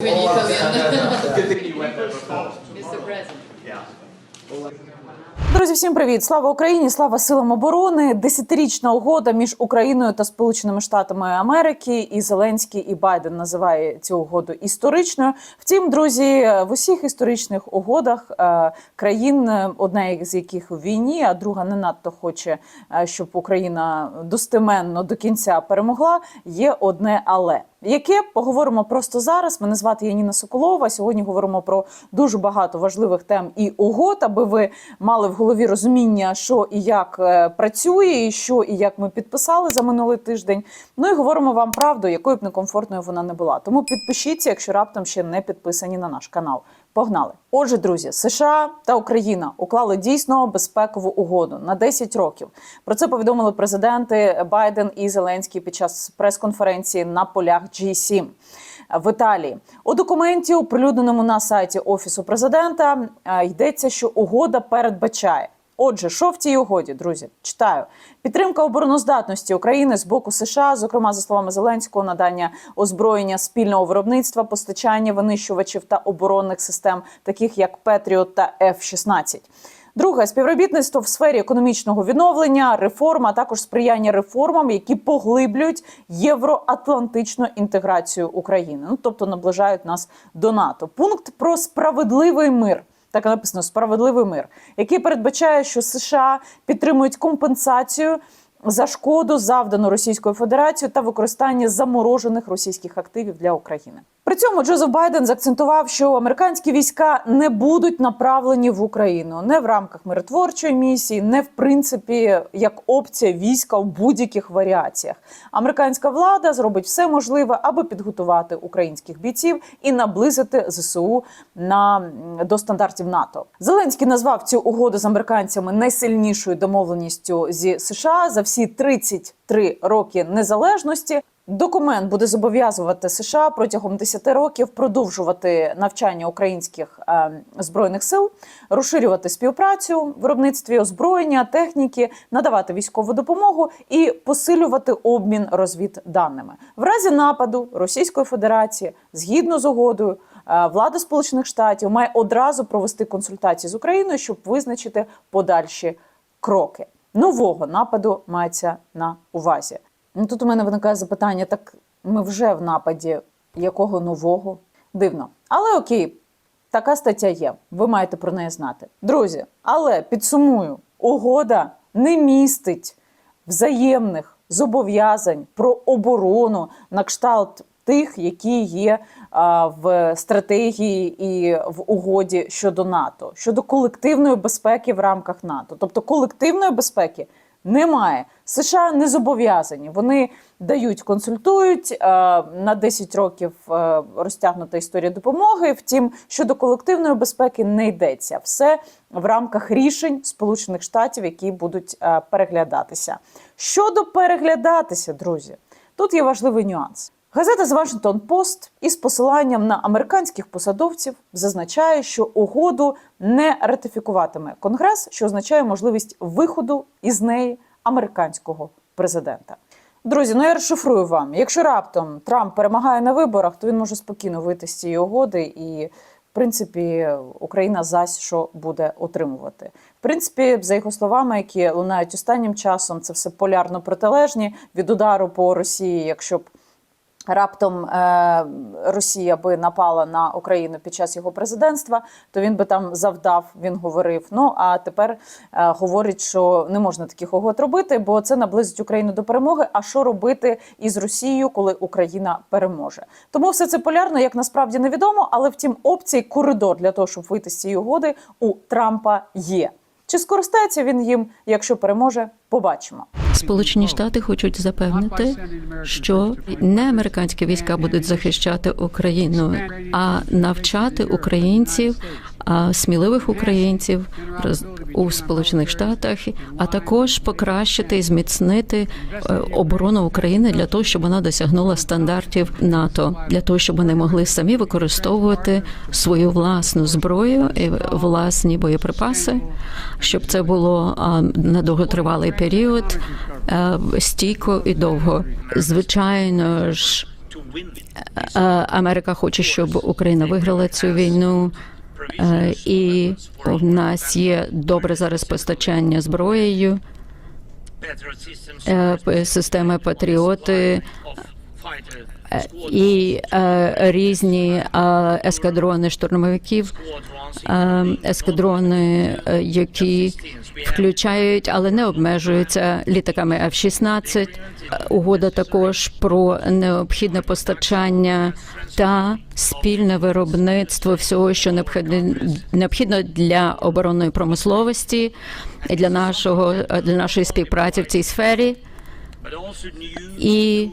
When you. Друзі, всім привіт! Слава Україні! Слава силам оборони! Десятирічна угода між Україною та Сполученими Штатами Америки і Зеленський і Байден називає цю угоду історичною. Втім, друзі, в усіх історичних угодах е, країн, е, одна з яких в війні, а друга не надто хоче, е, щоб Україна достеменно до кінця перемогла. Є одне але. Яке поговоримо просто зараз. Мене звати Яніна Соколова. Сьогодні говоримо про дуже багато важливих тем і угод, аби ви мали в голові розуміння, що і як е, працює, і що і як ми підписали за минулий тиждень. Ну і говоримо вам правду, якою б некомфортною вона не була. Тому підпишіться, якщо раптом ще не підписані на наш канал. Погнали! Отже, друзі, США та Україна уклали дійсно безпекову угоду на 10 років. Про це повідомили президенти Байден і Зеленський під час прес-конференції на полях G7 в Італії. У документі, оприлюдненому на сайті офісу президента, е, йдеться, що угода передбачає. Отже, що в цій угоді, друзі, читаю підтримка обороноздатності України з боку США, зокрема за словами Зеленського, надання озброєння спільного виробництва, постачання винищувачів та оборонних систем, таких як Петріот та F-16. Друге співробітництво в сфері економічного відновлення, реформ, а також сприяння реформам, які поглиблюють євроатлантичну інтеграцію України, ну тобто наближають нас до НАТО. Пункт про справедливий мир. Так і написано справедливий мир, який передбачає, що США підтримують компенсацію за шкоду, завдану Російською Федерацією та використання заморожених російських активів для України. Цьому Джозеф Байден заакцентував, що американські війська не будуть направлені в Україну не в рамках миротворчої місії, не в принципі як опція війська в будь-яких варіаціях. Американська влада зробить все можливе, аби підготувати українських бійців і наблизити ЗСУ на до стандартів НАТО. Зеленський назвав цю угоду з американцями найсильнішою домовленістю зі США за всі 33 роки незалежності. Документ буде зобов'язувати США протягом 10 років продовжувати навчання українських е, збройних сил, розширювати співпрацю в виробництві озброєння, техніки, надавати військову допомогу і посилювати обмін розвідданими в разі нападу Російської Федерації згідно з угодою. е, Влада Сполучених Штатів має одразу провести консультації з Україною, щоб визначити подальші кроки нового нападу мається на увазі. Ну тут у мене виникає запитання: так ми вже в нападі якого нового? Дивно. Але окей, така стаття є. Ви маєте про неї знати. Друзі, але підсумую, угода не містить взаємних зобов'язань про оборону на кшталт тих, які є а, в стратегії і в угоді щодо НАТО, щодо колективної безпеки в рамках НАТО. Тобто колективної безпеки немає. США не зобов'язані. Вони дають, консультують е, на 10 років е, розтягнута історія допомоги. Втім, щодо колективної безпеки не йдеться. Все в рамках рішень Сполучених Штатів, які будуть е, переглядатися. Щодо переглядатися, друзі, тут є важливий нюанс. Газета з Washington Post із посиланням на американських посадовців зазначає, що угоду не ратифікуватиме Конгрес, що означає можливість виходу із неї американського президента. Друзі, ну я розшифрую вам. Якщо раптом Трамп перемагає на виборах, то він може спокійно вийти з цієї угоди і. В принципі, Україна зась що буде отримувати. В принципі, за його словами, які лунають останнім часом, це все полярно протилежні від удару по Росії, якщо б раптом е, Росія би напала на Україну під час його президентства, то він би там завдав, він говорив. Ну а тепер е, говорить, що не можна таких угод робити, бо це наблизить Україну до перемоги. А що робити із Росією, коли Україна переможе? Тому все це полярно, як насправді невідомо, але втім, опцій коридор для того, щоб вийти з цієї угоди, у Трампа є. Чи скористається він їм, якщо переможе, побачимо. Сполучені Штати хочуть запевнити, що не американські війська будуть захищати Україну, а навчати українців, сміливих українців у Сполучених Штатах, а також покращити і зміцнити е, оборону України для того, щоб вона досягнула стандартів НАТО, для того, щоб вони могли самі використовувати свою власну зброю і власні боєприпаси, щоб це було на довготривалий період, стійко і довго. Звичайно ж. Е, Америка хоче, щоб Україна виграла цю війну. Е, І в нас є добре зараз постачання зброєю, е, системи Патріоти е, і е, різні е, ескадрони штурмовиків, е, ескадрони, які включають, але не обмежуються літаками F-16. Е, Угода також про необхідне постачання та спільне виробництво всього, що необхідно для оборонної промисловості і для нашого для нашої співпраці в цій сфері. І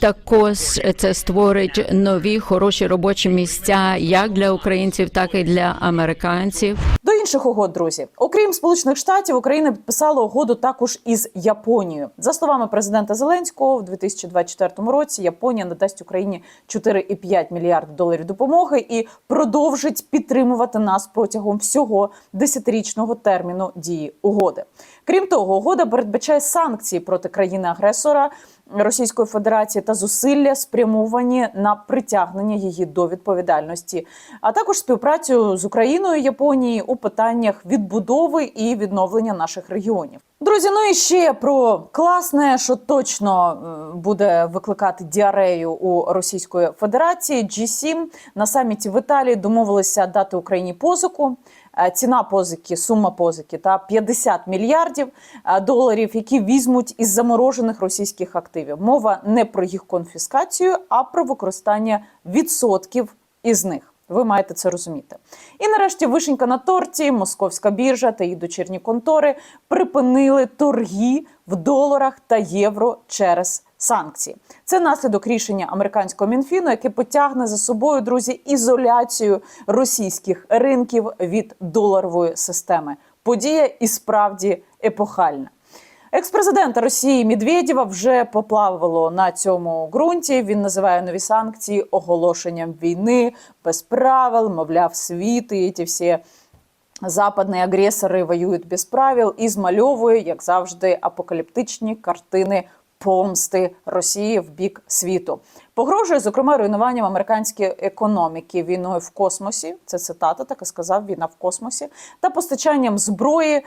також це створить нові хороші робочі місця як для українців, так і для американців. До інших угод, друзі, окрім Сполучених Штатів, Україна підписала угоду також із Японією. За словами президента Зеленського, в 2024 році Японія надасть Україні 4,5 мільярдів доларів допомоги і продовжить підтримувати нас протягом всього десятирічного терміну дії угоди. Крім того, угода передбачає санкції проти країни-агресора Російської Федерації та зусилля спрямовані на притягнення її до відповідальності, а також співпрацю з Україною Японією у питаннях відбудови і відновлення наших регіонів. Друзі, ну і ще про класне, що точно е, буде викликати діарею у Російської Федерації. G7 на саміті в Італії домовилися дати Україні позику. Е, Ціна позики, сума позики та 50 мільярдів е, доларів, які візьмуть із заморожених російських активів. Мова не про їх конфіскацію, а про використання відсотків із них. Ви маєте це розуміти. І нарешті вишенька на торті, московська біржа та її дочірні контори припинили торги в доларах та євро через санкції. Це наслідок рішення американського мінфіну, яке потягне за собою друзі ізоляцію російських ринків від доларової системи. Подія і справді епохальна. Екс-президента Росії Медведєва вже поплавило на цьому ґрунті. Він називає нові санкції оголошенням війни без правил, мовляв, світ і ті всі западні агресори воюють без правил і змальовує, як завжди, апокаліптичні картини помсти Росії в бік світу. Погрожує, зокрема, руйнуванням американської економіки війною в космосі. Це цитата, так і сказав війна в космосі, та постачанням зброї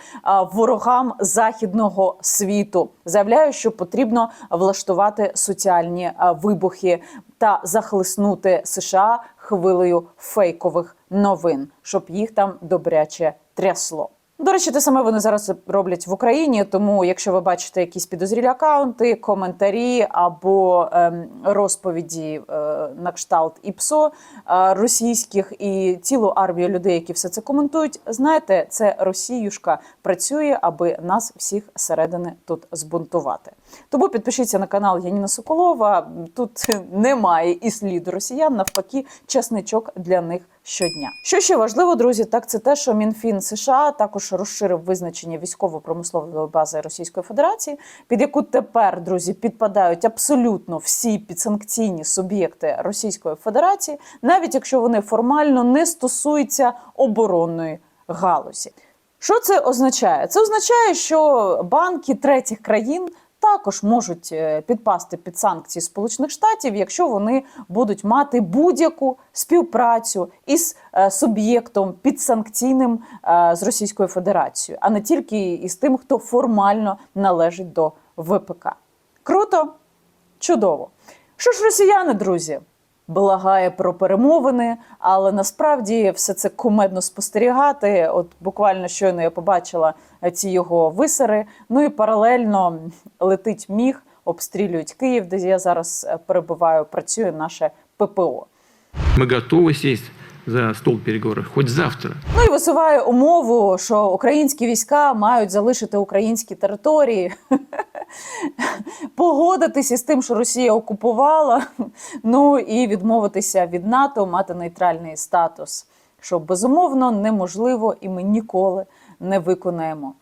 ворогам західного світу. Заявляє, що потрібно влаштувати соціальні вибухи та захлиснути США хвилею фейкових новин, щоб їх там добряче трясло. До речі, те саме вони зараз роблять в Україні. Тому, якщо ви бачите якісь підозрілі акаунти, коментарі або ем, розповіді е, на кшталт ІПСО е, російських і цілу армію людей, які все це коментують, знаєте, це Росіюшка працює, аби нас всіх зсередини тут збунтувати. Тому підпишіться на канал Яніна Соколова. Тут немає і сліду росіян. Навпаки, часничок для них щодня. Що ще важливо, друзі, так це те, що Мінфін США також розширив визначення військово-промислової бази Російської Федерації, під яку тепер, друзі, підпадають абсолютно всі підсанкційні суб'єкти Російської Федерації, навіть якщо вони формально не стосуються оборонної галузі. Що це означає? Це означає, що банки третіх країн також можуть е, підпасти під санкції Сполучених Штатів, якщо вони будуть мати будь-яку співпрацю із е, суб'єктом підсанкційним е, з Російською Федерацією, а не тільки із тим, хто формально належить до ВПК. Круто, чудово. Що ж, росіяни, друзі? Благає про перемовини, але насправді все це кумедно спостерігати. От буквально щойно я побачила е, ці його висери. Ну і паралельно летить міг, обстрілюють Київ, де я зараз е, перебуваю. Працює наше ППО. Мы готовы сесть за стол переговоров хоть завтра. Ну і висуває умову, що українські війська мають залишити українські території, погодитися з тим, що Росія окупувала, ну і відмовитися від НАТО, мати нейтральний статус, що безумовно неможливо і ми ніколи не виконаємо.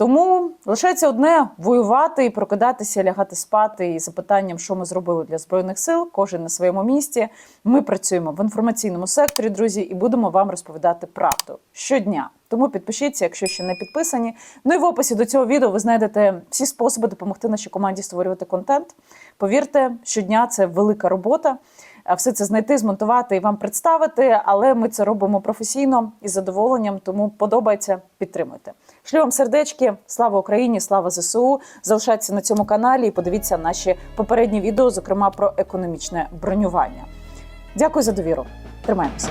Тому лишається одне воювати і прокидатися, лягати спати із запитанням, що ми зробили для збройних сил. Кожен на своєму місці. Ми працюємо в інформаційному секторі, друзі, і будемо вам розповідати правду щодня. Тому підпишіться, якщо ще не підписані. Ну і в описі до цього відео ви знайдете всі способи допомогти нашій команді створювати контент. Повірте, щодня це велика робота. А Все це знайти, змонтувати і вам представити, але ми це робимо професійно і з задоволенням. Тому подобається, підтримуйте. Шлю вам сердечки, слава Україні, слава ЗСУ. Залишайтеся на цьому каналі і подивіться наші попередні відео, зокрема про економічне бронювання. Дякую за довіру. Тримаємося.